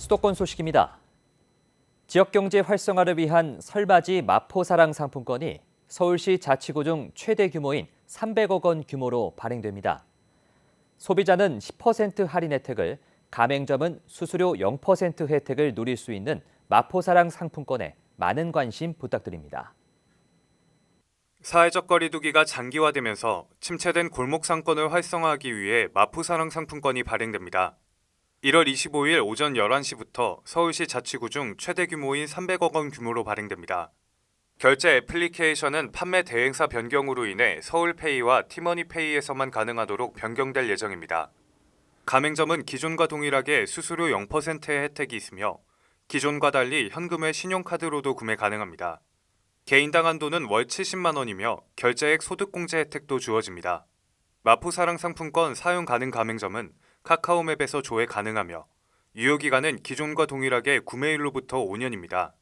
수도권 소식입니다. 지역 경제 활성화를 위한 설맞이 마포사랑 상품권이 서울시 자치구 중 최대 규모인 300억 원 규모로 발행됩니다. 소비자는 10% 할인 혜택을, 가맹점은 수수료 0% 혜택을 누릴 수 있는 마포사랑 상품권에 많은 관심 부탁드립니다. 사회적 거리두기가 장기화되면서 침체된 골목 상권을 활성화하기 위해 마포사랑 상품권이 발행됩니다. 1월 25일 오전 11시부터 서울시 자치구 중 최대 규모인 300억 원 규모로 발행됩니다. 결제 애플리케이션은 판매 대행사 변경으로 인해 서울페이와 티머니페이에서만 가능하도록 변경될 예정입니다. 가맹점은 기존과 동일하게 수수료 0%의 혜택이 있으며 기존과 달리 현금의 신용카드로도 구매 가능합니다. 개인당 한도는 월 70만 원이며 결제액 소득공제 혜택도 주어집니다. 마포사랑 상품권 사용 가능 가맹점은 카카오맵에서 조회 가능하며 유효기간은 기존과 동일하게 구매일로부터 5년입니다.